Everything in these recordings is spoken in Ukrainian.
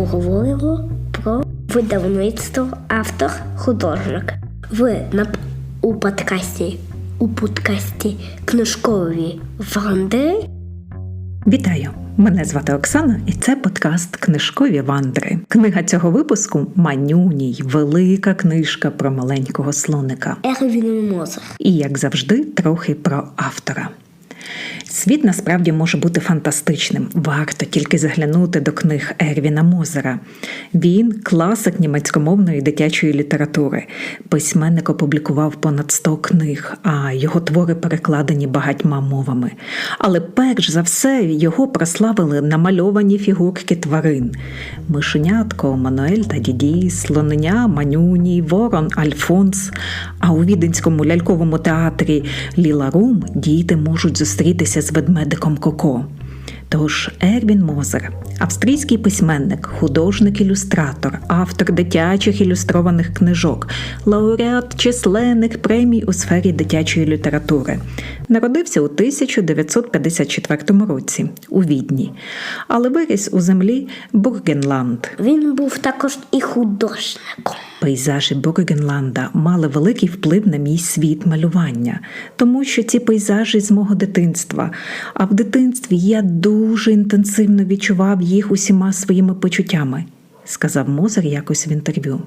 поговоримо про видавництво автор художник. Ви на у подкасті у подкасті книжкові вандри. Вітаю! Мене звати Оксана, і це подкаст Книжкові вандри. Книга цього випуску Манюній, велика книжка про маленького слоника. Ервін Мозер. І, як завжди, трохи про автора. Світ насправді може бути фантастичним. Варто тільки заглянути до книг Ервіна Мозера. Він класик німецькомовної дитячої літератури. Письменник опублікував понад 100 книг, а його твори перекладені багатьма мовами. Але перш за все його прославили намальовані фігурки тварин: мишенятко, Мануель та Діді, слоненя, Манюній, Ворон, Альфонс. А у віденському ляльковому театрі Ліла Рум діти можуть зустрітися з ведмедиком Коко. Тож Ервін Мозер, австрійський письменник, художник-ілюстратор, автор дитячих ілюстрованих книжок, лауреат численних премій у сфері дитячої літератури. Народився у 1954 році у Відні, але виріс у землі Бургенланд. Він був також і художником. Пейзажі Бургенланда мали великий вплив на мій світ малювання, тому що ці пейзажі з мого дитинства. А в дитинстві я дуже інтенсивно відчував їх усіма своїми почуттями, сказав Мозер якось в інтерв'ю.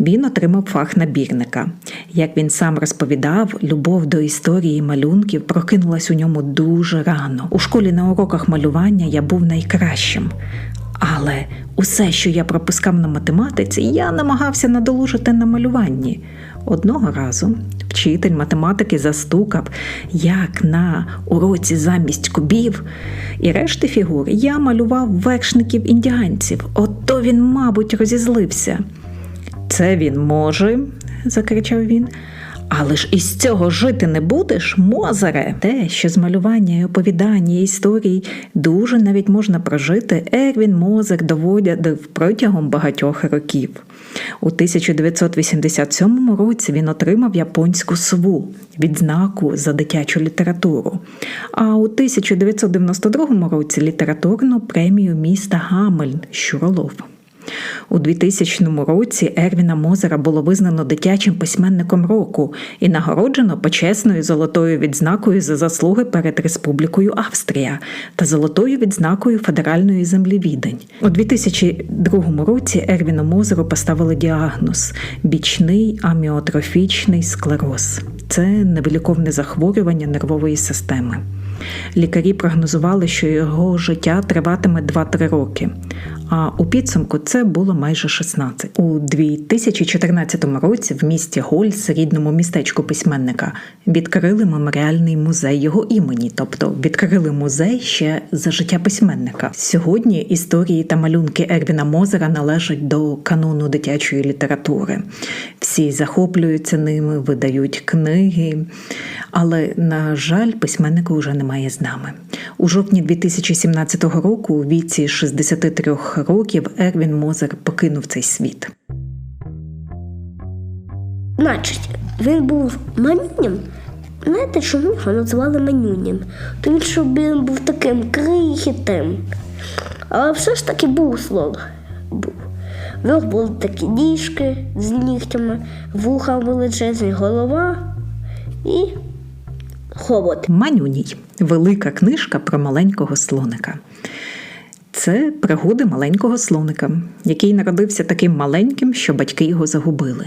Він отримав фах набірника. Як він сам розповідав, любов до історії малюнків прокинулась у ньому дуже рано. У школі на уроках малювання я був найкращим. Але усе, що я пропускав на математиці, я намагався надолужити на малюванні. Одного разу вчитель математики застукав, як на уроці замість кубів і решти фігур я малював вершників індіанців. Ото він, мабуть, розізлився. Це він може, закричав він. Але ж із цього жити не будеш, Мозере. Те, що з малювання і оповідання і історій дуже навіть можна прожити, Ервін Мозер доводив протягом багатьох років. У 1987 році він отримав японську сву відзнаку за дитячу літературу, а у 1992 році літературну премію міста Гамельн Щуролов. У 2000 році Ервіна Мозера було визнано дитячим письменником року і нагороджено почесною золотою відзнакою за заслуги перед Республікою Австрія та золотою відзнакою Федеральної землі Відень. У 2002 році Ервіну Мозеру поставили діагноз бічний аміотрофічний склероз. Це невиліковне захворювання нервової системи. Лікарі прогнозували, що його життя триватиме 2-3 роки. А у підсумку це було майже 16. У 2014 році в місті Гольц, рідному містечку письменника, відкрили меморіальний музей його імені, тобто відкрили музей ще за життя письменника. Сьогодні історії та малюнки Ервіна Мозера належать до канону дитячої літератури. Всі захоплюються ними, видають книги. Але, на жаль, письменника вже немає з нами. У жовтні 2017 року, у віці 63 років, Ервін Мозер покинув цей світ. Значить, він був манюнем. Знаєте, чому його назвали манюнем? Тому що він був таким крихітим. Але все ж таки був слон. Був. В нього були такі ніжки з нігтями, вуха величезні, голова і хобот. Манюній велика книжка про маленького слоника. Це пригоди маленького слоника, який народився таким маленьким, що батьки його загубили.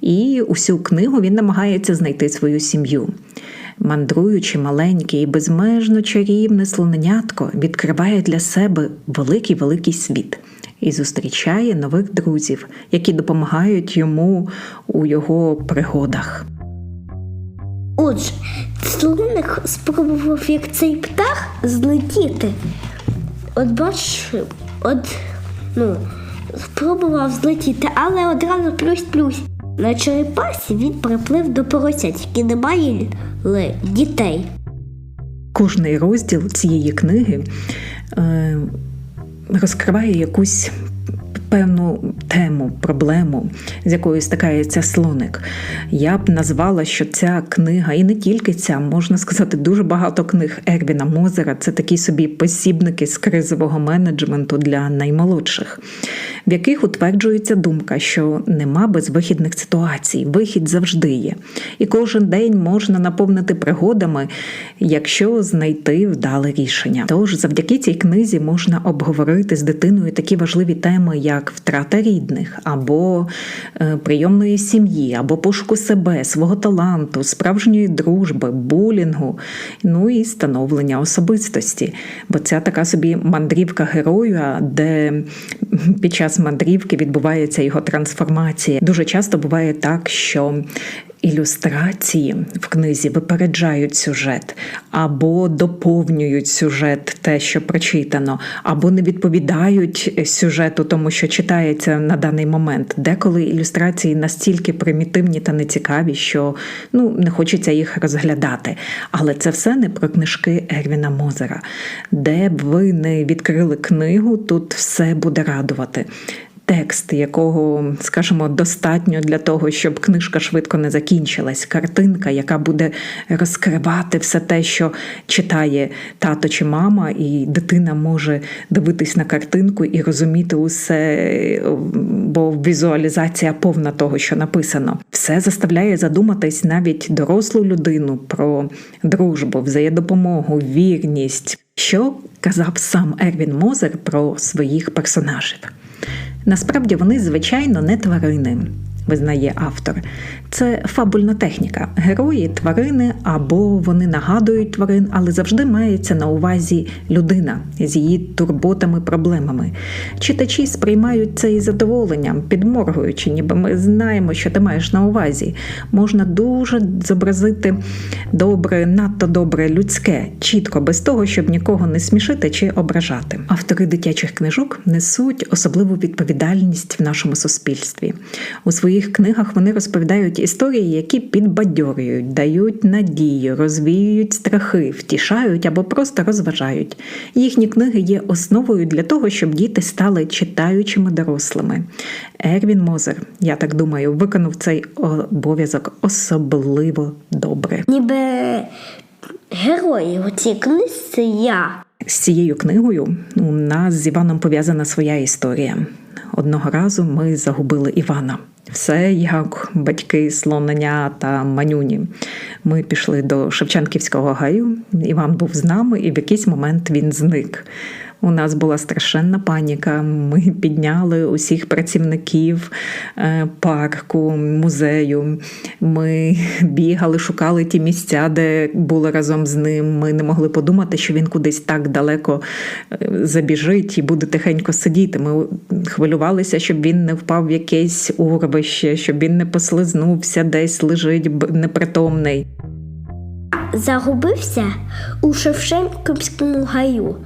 І усю книгу він намагається знайти свою сім'ю. Мандруючи маленьке і безмежно чарівне слоненятко, відкриває для себе великий великий світ і зустрічає нових друзів, які допомагають йому у його пригодах. Отже, слоник спробував, як цей птах, злетіти. От бачиш, от, ну, спробував злетіти, але одразу плюс-плюс. На черепасі він приплив до поросят, які не мали дітей. Кожний розділ цієї книги е, розкриває якусь певну тему, проблему, з якою стикається слоник. Я б назвала, що ця книга, і не тільки ця, можна сказати, дуже багато книг Ервіна Мозера це такі собі посібники з кризового менеджменту для наймолодших, в яких утверджується думка, що нема безвихідних ситуацій, вихід завжди є. І кожен день можна наповнити пригодами, якщо знайти вдале рішення. Тож завдяки цій книзі можна обговорити з дитиною такі важливі теми, як втрата рідних, або е, прийомної сім'ї, або пошуку себе, свого таланту, справжньої дружби, булінгу, ну і становлення особистості. Бо це така собі мандрівка героя, де під час мандрівки відбувається його трансформація. Дуже часто буває так, що Ілюстрації в книзі випереджають сюжет або доповнюють сюжет, те, що прочитано, або не відповідають сюжету, тому що читається на даний момент. Деколи ілюстрації настільки примітивні та нецікаві, що ну не хочеться їх розглядати. Але це все не про книжки Ервіна Мозера. Де б ви не відкрили книгу, тут все буде радувати текст, якого, скажімо, достатньо для того, щоб книжка швидко не закінчилась, картинка, яка буде розкривати все те, що читає тато чи мама, і дитина може дивитись на картинку і розуміти усе, бо візуалізація повна того, що написано. Все заставляє задуматись навіть дорослу людину про дружбу, взаєдопомогу, вірність. Що казав сам Ервін Мозер про своїх персонажів? Насправді вони, звичайно, не тварини, визнає автор. Це фабульна техніка. Герої тварини або вони нагадують тварин, але завжди мається на увазі людина з її турботами, проблемами. Читачі сприймають це із задоволенням, підморгуючи, ніби ми знаємо, що ти маєш на увазі. Можна дуже зобразити добре, надто добре людське, чітко, без того, щоб нікого не смішити чи ображати. Автори дитячих книжок несуть особливу відповідальність в нашому суспільстві. У своїх книгах вони розповідають історії, які підбадьорюють, дають надію, розвіюють страхи, втішають або просто розважають. Їхні книги є основою для того, щоб діти стали читаючими дорослими. Ервін Мозер, я так думаю, виконав цей обов'язок особливо добре. Ніби герої у цій книжці я. З цією книгою у нас з Іваном пов'язана своя історія. Одного разу ми загубили Івана. Все як батьки слонення та манюні. Ми пішли до Шевченківського гаю. Іван був з нами, і в якийсь момент він зник. У нас була страшенна паніка. Ми підняли усіх працівників е, парку, музею. Ми бігали, шукали ті місця, де були разом з ним. Ми не могли подумати, що він кудись так далеко е, забіжить і буде тихенько сидіти. Ми хвилювалися, щоб він не впав в якесь урвище, щоб він не послизнувся, десь лежить непритомний. Загубився у Шевченківському гаю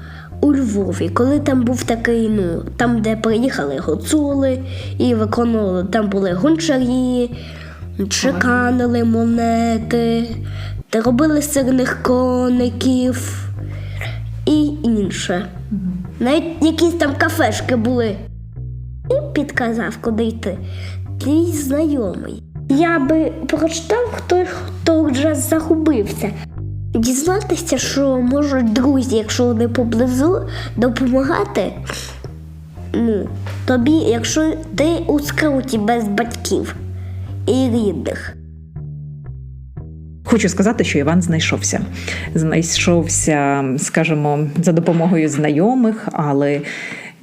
у Львові, коли там був такий, ну, там, де приїхали гуцули і виконували, там були гончарі, чеканили монети, та робили сирних коників і інше. Навіть якісь там кафешки були. І підказав, куди йти. Твій знайомий. Я би прочитав, хто, хто вже загубився. Дізнатися, що можуть друзі, якщо вони поблизу, допомагати ну, тобі, якщо ти у скруті без батьків і рідних. Хочу сказати, що Іван знайшовся. Знайшовся, скажімо, за допомогою знайомих, але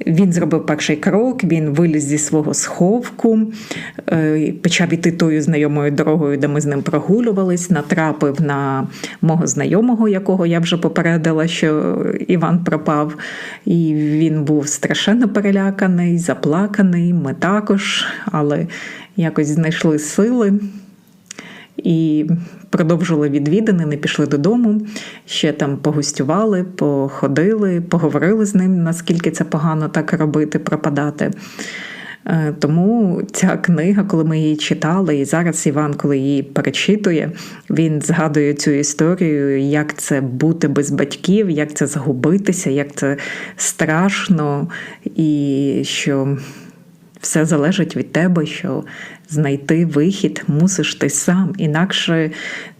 він зробив перший крок, він виліз зі свого сховку, е, почав іти тою знайомою дорогою, де ми з ним прогулювались, натрапив на мого знайомого, якого я вже попередила, що Іван пропав. І він був страшенно переляканий, заплаканий. Ми також, але якось знайшли сили. І продовжили відвідини, не пішли додому, ще там погостювали, походили, поговорили з ним, наскільки це погано так робити, пропадати. Е, Тому ця книга, коли ми її читали, і зараз Іван, коли її перечитує, він згадує цю історію, як це бути без батьків, як це загубитися, як це страшно, і що все залежить від тебе, що знайти вихід мусиш ти сам. Інакше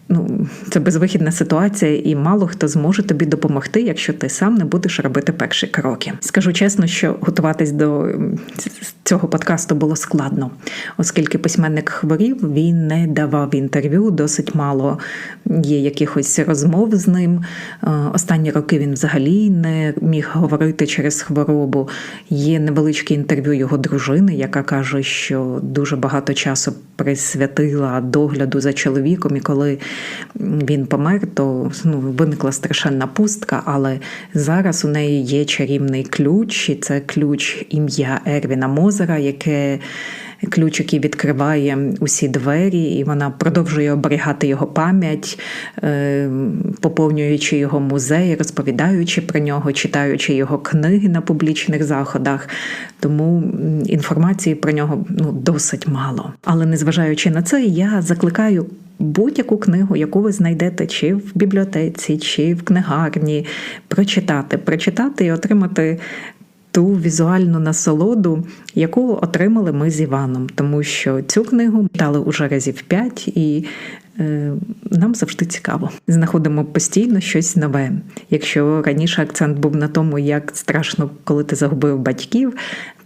ну, це безвихідна ситуація, і мало хто зможе тобі допомогти, якщо ти сам не будеш робити перші кроки. Скажу чесно, що готуватись до цього подкасту було складно, оскільки письменник хворів, він не давав інтерв'ю, досить мало є якихось розмов з ним. Е, Останні роки він взагалі не міг говорити через хворобу. Є невеличке інтерв'ю його дружини, яка каже, що дуже багато часу присвятила догляду за чоловіком, і коли він помер, то ну, виникла страшенна пустка. Але зараз у неї є чарівний ключ, і це ключ ім'я Ервіна Мозера, яке ключ, який відкриває усі двері, і вона продовжує оберігати його пам'ять, е, поповнюючи його музей, розповідаючи про нього, читаючи його книги на публічних заходах. Тому інформації про нього ну, досить мало. Але незважаючи на це, я закликаю. Будь-яку книгу, яку ви знайдете чи в бібліотеці, чи в книгарні, прочитати, прочитати і отримати ту візуальну насолоду, яку отримали ми з Іваном, тому що цю книгу читали уже разів п'ять, і е, нам завжди цікаво. Знаходимо постійно щось нове. Якщо раніше акцент був на тому, як страшно, коли ти загубив батьків.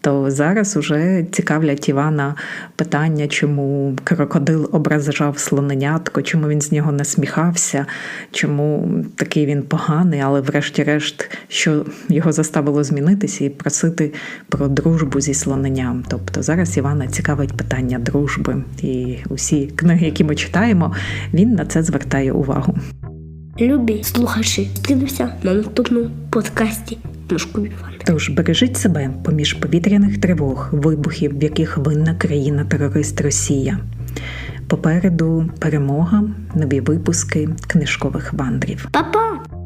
То зараз уже цікавлять Івана питання, чому крокодил ображав слоненятко, чому він з нього насміхався, чому такий він поганий, але врешті-решт, що його заставило змінитися і просити про дружбу зі слоненям. Тобто зараз Івана цікавить питання дружби, і усі книги, які ми читаємо, він на це звертає увагу. Любі слухачі, зустрінемося на наступному подкасті Книжку Івана. Тож бережіть себе поміж повітряних тривог, вибухів, в яких винна країна-терорист Росія. Попереду перемога, нові випуски книжкових вандрів. Па-па!